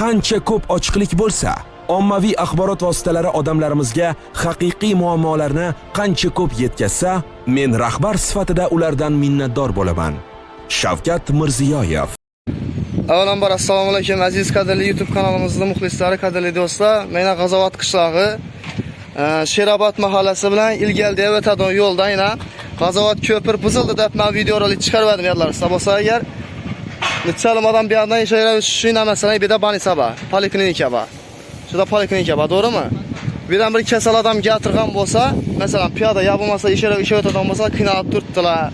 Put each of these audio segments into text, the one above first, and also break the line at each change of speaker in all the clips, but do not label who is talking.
qancha ko'p ochiqlik bo'lsa ommaviy axborot vositalari odamlarimizga haqiqiy muammolarni qancha ko'p yetkazsa men rahbar sifatida ulardan minnatdor bo'laman. Shavkat mirziyoyev.
Avvalambor assalomu alaykum. Aziz qadrli YouTube kanalimizni muxlislari, qadrli do'stlar. Mena G'azovat qishlog'i e, Sherobod mahallasi bilan Ilgaldiya o'tadigan yo'lda aynan G'azovat ko'pir buzildi deb men videorolik chiqardim yodlaringizda Bo'lsa agar Çalmadan bir yandan şöyle şuna mesela bir de banisa var. Poliklinika var. Şurada poliklinika var doğru mu? Birden bir kesel adam getirgan bolsa, mesela piyada ya bu bulmasa işe işe öteden bolsa kınaat durttular.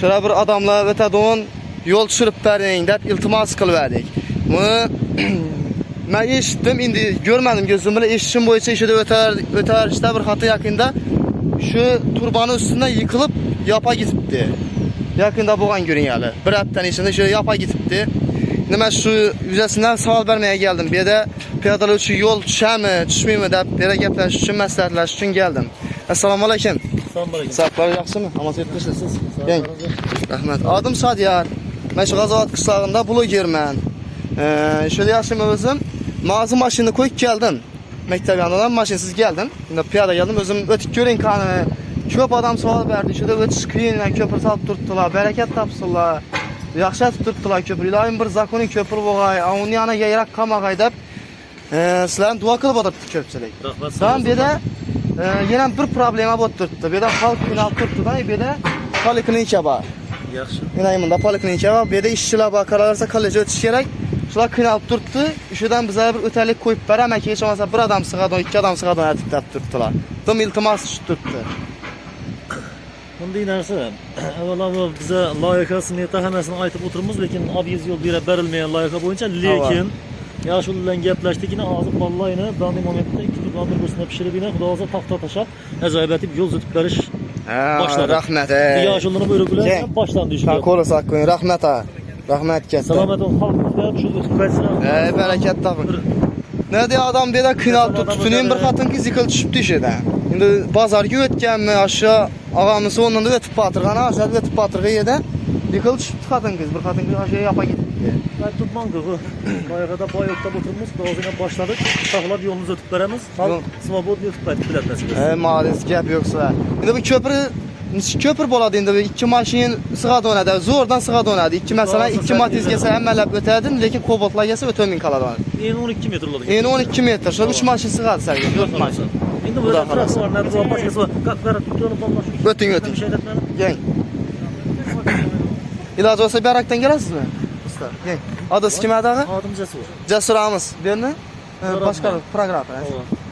Şöyle bir adamla öteden yol sürüp berdin dep iltimas kılıverdik. Bunu ben işittim indi görmedim gözümle işim boyunca işe de öter öter işte bir hatta yakında şu turbanın üstünden yıkılıp yapa gitipti ketibdi. Yaqinda bo'lgan ko'ringali. Bir haftadan ichida shu yopa ketibdi. Nima shu yuzasidan savol bermaya geldim. Bu yerda piyodalar uchun yo'l tushami, tushmaymi deb bu yerga gaplashish uchun maslahatlashish uchun keldim. Assalomu alaykum.
Assalomu alaykum.
Sağlıklar yaxshimi? Amal etmişsiniz. Yeng. Rahmat. Adım Sadiyar. Men shu G'azovat qishlog'ida blogerman. Ee, şöyle yaşım özüm. Mağazı maşinini koyup geldim. Mektep yanından maşinsiz geldim. Şimdi piyada geldim. Özüm ötük görün kanı. Köp adam sual verdi. Şurada ötüş kıyın. Köpür salıp tuttular. Bereket tapsınlar. Yaxşı tuttular köpür. İlahim bir zakonin köpür boğay. Onun yana yayrak kamagay dep. Ee, sizlerin dua kılıp oturttu köpçülük.
Rahmat.
Tamam bir de e, yine bir problema bot turttu. Bir de halk binal turttu da bir de poliklinika var.
Yaxshi.
Yine yanında poliklinika var. Bir de işçiler var. Kararlarsa koleje ötüş gerek. Şular kıynalıb turttu. Şuradan bize bir ötelik koyup verəmək ki, heç olmasa bir sığadan, iki adam sığadan ətib turttular. Dım iltimas iş turttu.
Bunday narsa avvalambor biza loyiha smeta hammasini aytib o'tiribmiz, lekin ob'ez yo'l berib berilmagan loyiha bo'yicha, lekin yaxshi bilan gaplashdik, yine hozir vallahi данный momentda ikki turban bir birsini pishirib, yine xudo xohlasa taxta tashab, ajoyib etib yo'l zutib berish Başladı.
Rahmet.
yosh yo'lini buyruq
Gel.
bilan boshlandi
Sen
ishga.
kola sakın. Rahmet ha. Rahmet ketdi.
Salomat ol, xalqimizga shu o'tib qaytsin.
Ey bereket tapın. Ne diye adam bir de kıynalıb turttu. Tüneyin bir katın ki zikil düşübdü işede. Şimdi bazarga ötkenmi aşağı ağamısı ondan da ötüp batırgan aşağı ötüp batırgan yerde yıkıl düşübdü katın kız. Bir katın kız aşağı yapa gitti.
Ben tutmam ki bu. Loyihada boy o'tda o'tiribmiz, o'zina boshladik. Taxlab yo'limizni o'tib beramiz.
Yo'l.
Xalq svobodni keladi nasib etsa.
He maalesef gap yoksa. Şimdi bu köprü köprü boladı indi iki maşin sığa dönadı. Zordan sığa dönadı. İki mesela iki matiz gelse hemmelep ötedin. Lekin kobotlar gelse ötemin kaladı.
En 12 metr oldu.
Yani 12 metre. Şöyle 3 maşin sığa sen. 4 maşin.
Endi
Bu da
traktor var, nerede var, başkası var. Kalk ver, tutuyorum bambaşka.
Ötün ötün.
Bir şey etmem.
Gel. İlacı olsa bir araktan gelirsiniz mi? Usta. Gel. Adı kim adı?
Adım Cesur.
Cesur Amız. Birini?
Program.
Başka program.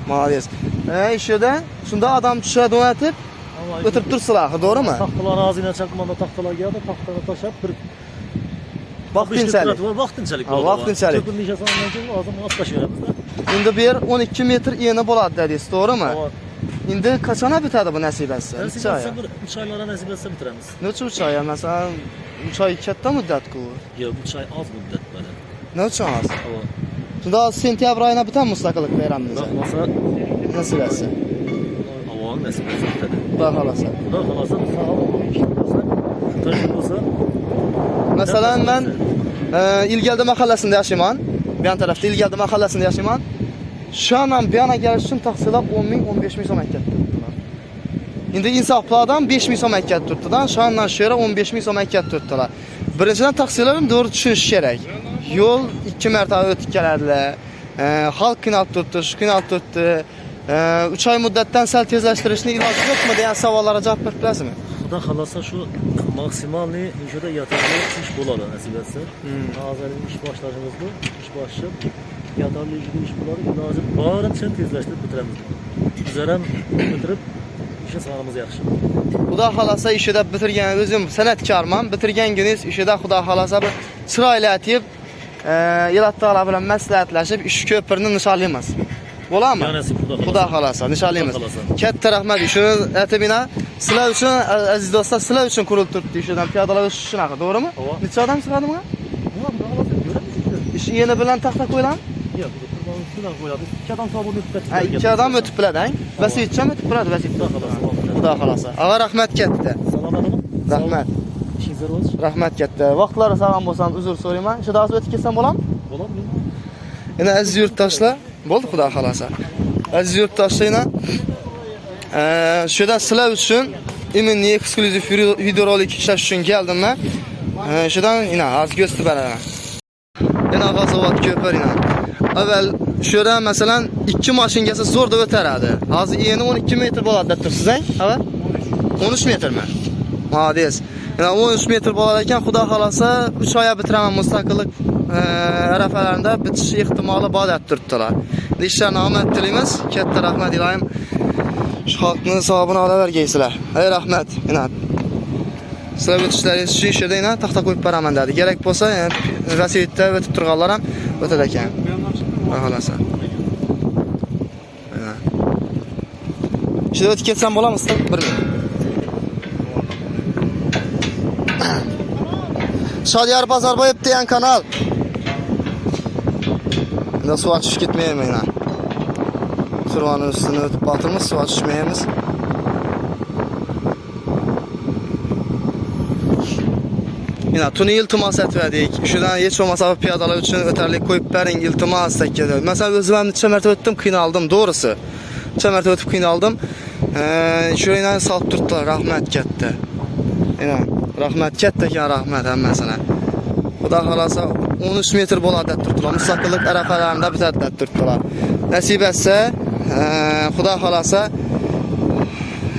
Maliyes. E işede şunda adam düşe donatip
Ama
ötüp dursalar. Doğru mu?
Tahtalar ağzıyla çakmanda tahtalar geldi. Tahtalar taşıp bir
Vaktinçalik.
var. Vaktinçalik.
Ha, vaktinçalik.
Çöpün nişası anlayınca ağzım az taşıyor bizde.
Şimdi bir 12 metre iğne boladı dediniz. Doğru mu?
Ama
İndi kaçana bitadi bu nasip etsin?
nasip
Neçə aya?
etse bir üç aylara nasip etse bitiremiz.
Neçə üç aya? Məsələn, üç ay katta
ay az müddet böyle.
Nə üçün az?
Ama
Şimdi az sentyabr müstəqillik verirəm bizə.
bakmasa
Nasip etsin.
Allah'ın nasip etse bitedi.
Baxalasa.
Xudo xohlasa sağlam bo'lib ishlar bo'lsa,
Məsələn, mən e, İlgəldə məhəlləsində yaşayıram. Bir yan tərəfdə İlgəldə məhəlləsində yaşayıram. Şu anla bir yana gəliş üçün taksilə 10 min, 15 min som tutdular. İndi insaflı adam 5 min som əkət tutdular. Şu anla şöyə 15 min som əkət tutdular. Birincidən taksilərin doğru düşünüş gərək. Yol 2 mərtəbə ötüb gələdilər. E, halk qinat tutdu, şu qinat tutdu. 3 ay müddətdən səl tezləşdirişinin ilacı yoxmu deyən suallara cavab verə bilərsiniz?
Xudo xohlasa shu maksimalniy ishida yetarli ish bo'ladi nasib etsa. Hozir ish boshlashimiz bu. Ish boshlab yetarli ish bo'ladi. Iloji boricha tezlashtirib bitiramiz. Bizlar ham bitirib ishni sonimiz yaxshi.
Xudo xolasa ishida bitirgan o'zim san'atkorman. Bitirgan kuniz ishida Xudo xolasa bir chiroyli aytib, Ilat Taala bilan maslahatlashib ish ko'pirni nishonlaymiz. Bo'ladimi?
Ya nasib Xudo
Xudo xolasa nishonlaymiz.
Xudo xohlasa.
Katta rahmat. A- aziz do'stlar, sizlar uchun qurilib turibdi ishidan piyodalar o'tish shunaqa, to'g'rimi?
Ova.
Necha odam sig'adi bunga?
Nima Xudo xohlasa ko'ramiz.
Ish yeni
bu qurbon ustidan qo'yadi. Ikki odam sobirni o'tib
Ha, ikki odam o'tib biladi, ha? Vasiyatcham o'tib biladi, vasiyat.
Xudo xohlasa.
Xudo xolasa. Ava rahmat katta.
Bo'ling.
Rahmat.
Ishingiz ro'z.
Rahmat katta. Vaqtlari sog'lom bo'lsam uzr so'rayman. Shu dars o'tib ketsam bo'ladimi?
Bo'ladimi?
Yana aziz yurtdoshlar, bo'ldi xudo xolasa. Aziz yurtdoshlar yana Ee, şu da sizlar uchun iminli eksklyuziv videorolik ishlash uchun keldim men. Ee, Şuradan yine az gösterib beraman. Yana g'azovat ko'pir yana. Avval şurada masalan 2 mashingasi zo'rda o'taradi. Hozir eni 12 metr bo'ladi deb tursiz, ha? 13 metrmi? Молодец. Yana 13 metr bo'lar ekan, xudo xolasa 3 oyga bitiraman mustaqillik e, arafalarında bitish ehtimoli bor deb turibdilar. Ishlarni omad tilaymiz. Katta rahmat iloyim. Shu xalqni savobini olavergaysizlar. Ey rahmat. Yana Sizlar o'tishlaringiz uchun ishida yana taxta qo'yib beraman dedi. Kerak bo'lsa, rasiyatda o'tib turganlar ham o'tadi ekan. Xolasa. Mana. Ishida o'tib ketsam bo'lamizmi? Bir minut. Shadiyar Bazarboyev degan kanal. Suv ochib ketmayman ha. Survani ustini o'tib botirmiz, suv ochishmaymiz. Yine tuni iltimos etmedik. Şuradan hiç olmasa piyodalar için öterlik koyup bering iltimos dedi. Mesela özüm ben neçe mertebe öttüm kıynaldım doğrusu. Neçe mertebe ötüp kıynaldım. Ee, şurayla salt tuttular rahmet ketdi. Yine rahmet ketdi ki rahmet hemmesine. Xudo xolasa 13 metr bo'ladi deb turibdilar. Mustaqillik arafalarında bitadi deb turibdilar. Nasib etsa, Xudo xolasa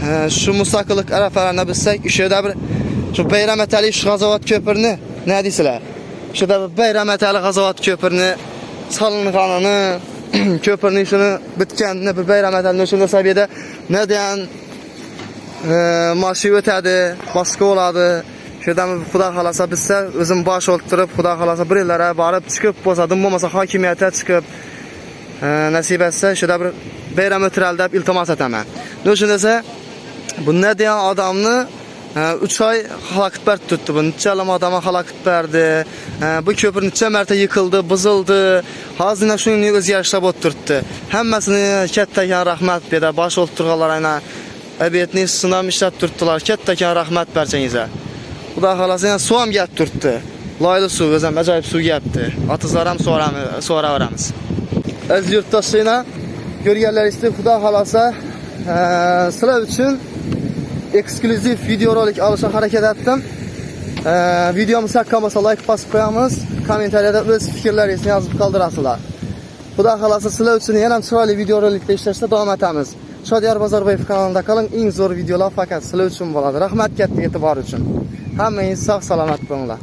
e, shu mustaqillik arafalarında bitsak, o'sha yerda bir shu bayram atali shu g'azovat ko'pirini nima deysizlar? Shu yerda bir bayram atali g'azovat ko'pirini solinganini, ko'pirning shuni bitganini bir bayram atali shunda saviyada nima degan e, marshi o'tadi, boshqa bo'ladi. Şuradan Xudo xolasa bizsa o'zim bosh o'ltirib, Xudo xolasa bir yillara borib chiqib bo'lsadim, bo'lmasa hokimiyatga chiqib e, nasib etsa shunda bir bayram o'tiral deb iltimos etaman. Nima uchun desa, bu ne degan odamni 3 oy halokat berib turibdi. Bu nechalam odamga halokat berdi. E, Bu ko'pir necha marta yıkıldı, buzildi. Hozirda shunday o'zgarishlar bo'lib turibdi. Hammasini kattagan rahmat berdi. Bosh o'ltirganlar ayna abiyatni sinam ishlab turibdilar. Kattagan rahmat Xudo xolasa yana suv ham kelib turibdi. Loyli suv, o'zim ajoyib suv kelibdi. Otizlar ham so'raveramiz. Aziz yurtdoshlar, ko'rganlaringizdek Xudo xolasa e, sizlar uchun eksklyuziv videorolik olishga harakat etdim. E, videomiz yoqqan bo'lsa like bosib qo'yamiz. Kommentariyada o'z fikrlaringizni yozib qoldirasizlar. Xudo xolasa sizlar uchun yana ham chiroyli videorolikda ishlashda davom etamiz. Shodiyar Bozorboyev kanalida qoling. Eng zo'r videolar faqat sizlar uchun bo'ladi. Rahmat katta e'tibor uchun. Hammangiz sog' salomat bo'linglar.